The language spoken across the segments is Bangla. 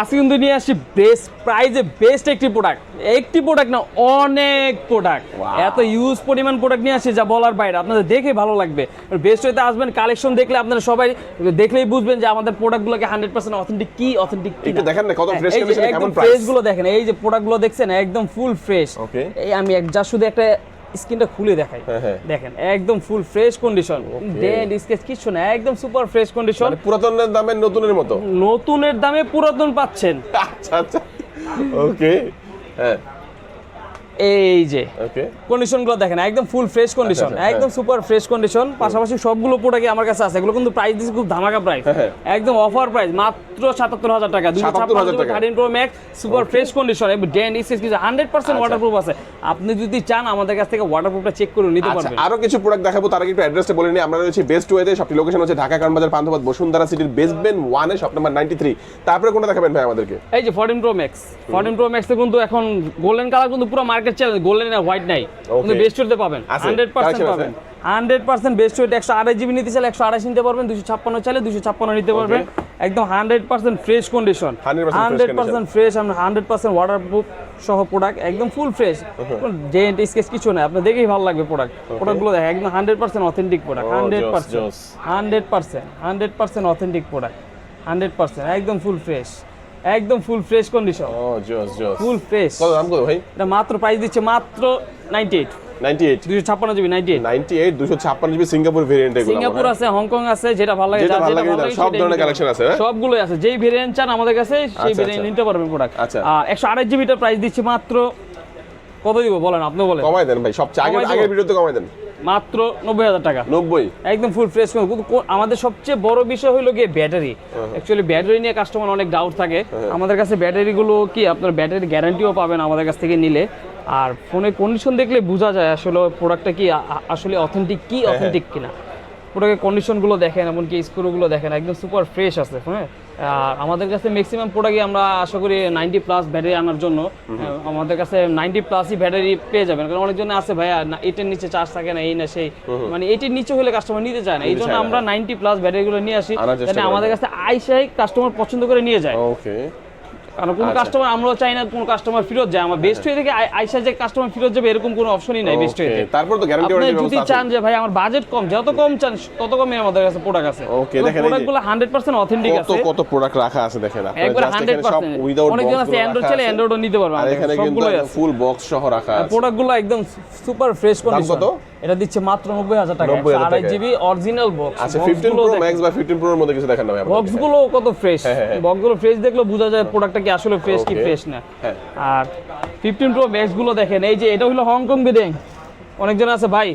আজকে কিন্তু নিয়ে আসছি বেস্ট প্রাইজে বেস্ট একটি প্রোডাক্ট একটি প্রোডাক্ট না অনেক প্রোডাক্ট এত ইউজ পরিমাণ প্রোডাক্ট নিয়ে আসছি যা বলার বাইরে। আপনাদের দেখে ভালো লাগবে। বেস্ট হইতে আসবেন কালেকশন দেখলে আপনারা সবাই দেখলেই বুঝবেন যে আমাদের প্রোডাক্টগুলোকে হান্ড্রেড পার্সেন্ট অথেন্টিক কি অথেন্টিক একটু দেখেন না কত fresh condition কেমন ফ্রেশ price? গুলো দেখেন এই যে প্রোডাক্টগুলো দেখছেন একদম ফুল ফ্রেশ. এই আমি এক যা শুধু একটা স্ক্রিনটা খুলে দেখাই। হ্যাঁ, হ্যাঁ। দেখেন একদম full fresh condition dent scratch কিছু না একদম সুপার ফ্রেশ কন্ডিশন পুরাতনের দামে নতুনের মতো? নতুনের দামে পুরাতন পাচ্ছেন। আচ্ছা আচ্ছা। ওকে হ্যাঁ। এই যে। ওকে কন্ডিশনগুলো দেখেন একদম ফুল ফ্রেশ কন্ডিশন একদম সুপার ফ্রেশ কন্ডিশন পাশাপাশি সবগুলো প্রোডাক্ট আমার কাছে আছে এগুলো কিন্তু প্রাইস দিচ্ছে খুব ধামাকা প্রাইস হ্যাঁ। একদম অফার প্রাইস মাত্র সাতাত্তর হাজার টাকা দুশো thirteen pro max super fresh condition এবং ডেন্ট স্কেচ কিছু হান্ড্রেড পার্সেন্ট। ওয়াটারপ্রুফ আছে। আপনি যদি চান আমাদের কাছ থেকে ওয়াটারপ্রুফটা চেক করে নিতে আচ্ছা পারবেন। আরও কিছু প্রোডাক্ট দেখাবো তার আগে একটু অ্যাড্রেসটা বলে নিই। আমরা রয়েছি বেস্ট ওয়েতে সবটি লোকেশন হচ্ছে ঢাকা কারণবাজার পান্থপথ বসুন্ধরা সিটির বেসবেন ওয়ানে শপ নাম্বার নাইনটি থ্রি তারপরে কোনটা দেখাবেন ভাই আমাদেরকে? এই যে fourteen pro max fourteen pro ম্যাক্সে কিন্তু এখন গোল্ডেন কালার কিন্তু পুরো মার্কেট চ্যালেঞ্জ গোল্ডেন আর হোয়াইট নাই কিন্তু বেস্ট হতে পাবেন। হান্ড্রেড পার্সেন্ট পাবেন। হান্ড্রেড পার্সেন্ট বেস্ট ওয়েট একশো আড়াই জিবি নিতে চাইলে একশো আড়াইশ নিতে পারবেন দুশো ছাপ্পান্ন চাইলে দুশো ছাপ্পান্ন নিতে পারবেন। একদম hundred percent fresh condition hundred percent fresh আমরা হান্ড্রেড পার্সেন্ট ওয়াটার প্রুফ সহ প্রোডাক্ট একদম ফুল ফ্রেশ ডেন্ট স্কেচ কিছু না আপনার দেখেই ভালো লাগবে প্রোডাক্ট প্রোডাক্টগুলো দেখেন একদম hundred percent authentic product hundred percent hundred percent hundred percent authentic product hundred percent একদম ফুল ফ্রেশ একদম ফুল ফ্রেশ কন্ডিশন ও জোস জোস। ফুল ফ্রেশ কত দাম কত ভাই? এটা মাত্র প্রাইস দিচ্ছে মাত্র নাইনটি এইট নাইনটি এইট দুশো ছাপ্পান্ন GB ninety eight ninety eight দুশো ছাপ্পান্ন জিবি সিঙ্গাপুর ভেরিয়েন্ট এগুলো সিঙ্গাপুর আছে হংকং আছে যেটা ভালো লাগে যেটা ভালো লাগে সব ধরনের আছে, হ্যাঁ? সবগুলোই আছে যেই ভেরিয়েন্ট চান আমাদের কাছে সেই আচ্ছা, ভেরিয়েন্ট আচ্ছা। নিতে পারবেন প্রোডাক্ট আচ্ছা। আর প্রাইস দিচ্ছি মাত্র কত দিব বলেন আপনি বলেন। কমাই দেন ভাই? আগের ভিডিওতে কমাই দেন। মাত্র নব্বই হাজার টাকা। নব্বই? একদম ফুল ফ্রেশ কিন্তু আমাদের সবচেয়ে বড় বিষয় হলো গিয়ে ব্যাটারি হ্যাঁ, অ্যাকচুয়ালি ব্যাটারি নিয়ে কাস্টমার অনেক ডাউট থাকে। আমাদের কাছে ব্যাটারিগুলো কি আপনার ব্যাটারি গ্যারান্টিও পাবেন আমাদের কাছ থেকে নিলে। আর ফোনের কন্ডিশন দেখলে বোঝা যায় আসলে প্রোডাক্টটা কি আসলে অথেন্টিক কি হ্যাঁ, অথেন্টিক কিনা। প্রোডাক্টের কন্ডিশনগুলো দেখেন এমনকি স্ক্রুগুলো দেখেন একদম সুপার ফ্রেশ আছে হ্যাঁ? আর আমাদের কাছে ম্যাক্সিমাম প্রোডাক্টই আমরা আশা করি নাইনটি প্লাস ব্যাটারি আনার জন্য আমাদের কাছে নাইনটি প্লাসই ব্যাটারি পেয়ে যাবেন কারণ অনেকজন আছে ভাইয়া এইটের নিচে চার্জ থাকে না এই না সেই। মানে এটির নিচে হলে কাস্টমার নিতে চায় না এই জন্য আমরা নাইনটি প্লাস ব্যাটারিগুলো নিয়ে আসি। আমাদের কাছে আইসাই কাস্টমার পছন্দ করে নিয়ে যায়। ওকে কারণ কোনো আচ্ছা। কাস্টমার আমরাও চাই না কোনো কাস্টমার ফেরত যায়। আমার বেস্ট হয়ে থেকে আইসা যে কাস্টমার ফেরত যাবে এরকম কোনো অপশনই নাই বেস্ট হয়ে তারপর তো গ্যারান্টি আপনি যদি চান যে ভাই আমার বাজেট কম যত কম চান তত কমে আমাদের কাছে প্রোডাক্ট আছে। Okay, দেখেন প্রোডাক্টগুলো হান্ড্রেড পার্সেন্ট অথেন্টিক আছে। কত প্রোডাক্ট রাখা আছে দেখেন আপনারা। একবার just হান্ড্রেড এখানে সব পার্সেন্ট উইদাউট অনেকজন আছে অ্যান্ড্রয়েড চাইলে অ্যান্ড্রয়েডও নিতে পারবে আর এখানে কিন্তু ফুল বক্স সহ রাখা আছে। প্রোডাক্টগুলো একদম সুপার ফ্রেশ কন্ডিশন কত? এটা দিচ্ছে মাত্র নব্বই হাজার টাকা 90,000 আড়াই টাকায়। জিবি অরিজিনাল বক্স আচ্ছা 15 প্রো ম্যাক্স বা 15 প্রোর মধ্যে কিছু দেখান না ভাই আপনাদের। বক্সগুলো কত ফ্রেশ হ্যাঁ, হ্যাঁ, হ্যাঁ। বক্সগুলো ফ্রেশ দেখলে বোঝা যায় প্রোডাক্টটা কি আসলে ফ্রেশ কি ফ্রেশ না। আর ফিফটিন প্রো ম্যাক্সগুলো দেখেন এই যে এটা হলো হংকং বিদেং। অনেকজন আছে ভাই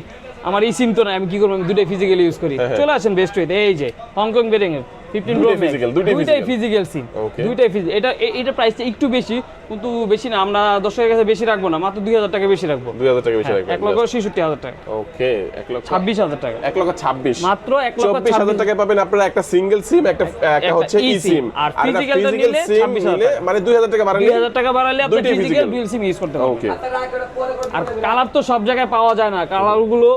আমার এই সিম তো না আমি কি করব? আমি দুটাই ফিজিক্যালি ইউজ করি। চলে আসেন বেস্ট ওয়েতে এই যে হংকং বিদেং ফিফটিন প্রো দুইটাই। ফিজিক্যাল সিম দুইটাই। এটা এটা প্রাইসটা একটু বেশি কিন্তু বেশি না আমরা দর্শকের কাছে বেশি রাখব না মাত্র দুই হাজার টাকা বেশি রাখব। 2000 টাকা বেশি হ্যাঁ, রাখবেন এক লক্ষ ছেষট্টি হাজার টাকা। ওকে 1 লক্ষ ছাব্বিশ হাজার টাকা। 1 লক্ষ 26 মাত্র লক্ষ চব্বিশ হাজার ছাব্বিশ। পাবেন আপনারা একটা সিঙ্গেল সিম একটা একটা একটা হচ্ছে ই সিম আর নিলে 26,000 মানে 2000 টাকা বাড়ালে দুই হাজার টাকা বাড়ালে আপনি ফিজিক্যাল। সিম ইউজ করতে পারবেন। ওকে আর কালার তো সব জায়গায় পাওয়া যায় না। কালারগুলো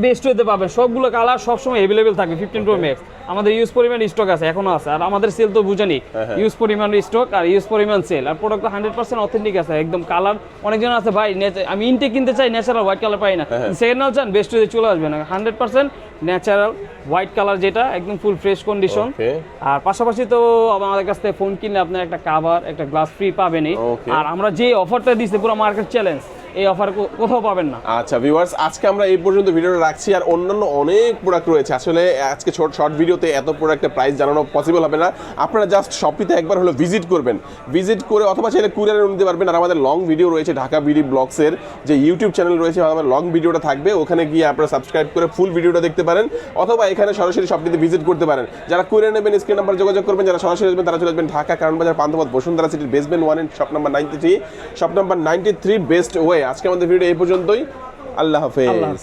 বেস্ট হতে পাবেন সবগুলো কালার সবসময় অ্যাভেলেবেল থাকে ফিফটিন প্রো ম্যাক্স আমাদের ইউজ পরিমাণ স্টক আছে এখনও আছে। আর আমাদের সেল তো বুঝেনি। হ্যাঁ, ইউজ পরিমাণ স্টক আর ইউজ পরিমাণ সেল আর প্রোডাক্ট হান্ড্রেড পার্সেন্ট অথেন্টিক আছে একদম কালার অনেকজন আছে ভাই আমি ইনটে কিনতে চাই ন্যাচারাল হোয়াইট কালার পাই না। হ্যাঁ, সেকেন্ড চান বেস্ট হয়ে চলে আসবে না। Hundred percent natural white colour যেটা একদম ফুল ফ্রেশ কন্ডিশন আর পাশাপাশি তো আমাদের কাছ থেকে ফোন কিনলে আপনার একটা কাভার একটা গ্লাস ফ্রি পাবেনই। আর আমরা যে অফারটা দিচ্ছি পুরো মার্কেট চ্যালেঞ্জ এই অফার কোথাও পাবেন না। আচ্ছা ভিউয়ার্স আজকে আমরা এই পর্যন্ত ভিডিওটা রাখছি আর অন্যান্য অনেক প্রোডাক্ট রয়েছে। আসলে আজকে ছোট শর্ট ভিডিওতে এত প্রোডাক্টের প্রাইস জানানো পসিবল হবে না। আপনারা জাস্ট শপিতে একবার হলো ভিজিট করবেন। ভিজিট করে অথবা চাইলে কুরিয়ারে নিতে পারবেন। আর আমাদের লং ভিডিও রয়েছে ঢাকা বিডি ব্লগসের যে ইউটিউব চ্যানেল রয়েছে আমাদের লং ভিডিওটা থাকবে। ওখানে গিয়ে আপনারা সাবস্ক্রাইব করে ফুল ভিডিওটা দেখতে পারেন। অথবা এখানে সরাসরি শপটিতে ভিজিট করতে পারেন। যারা কুরিয়ার নেবেন স্ক্রিন নাম্বার যোগাযোগ করবেন। যারা সরাসরি আসবেন, তারা চলে আসবেন ঢাকা, কারণ বাজার পান্থপথ, বসুন্ধরা সিটির basement one and shop number ninety three shop number ninety three best way আজকে আমাদের ভিডিও এই পর্যন্তই আল্লাহ হাফেজ।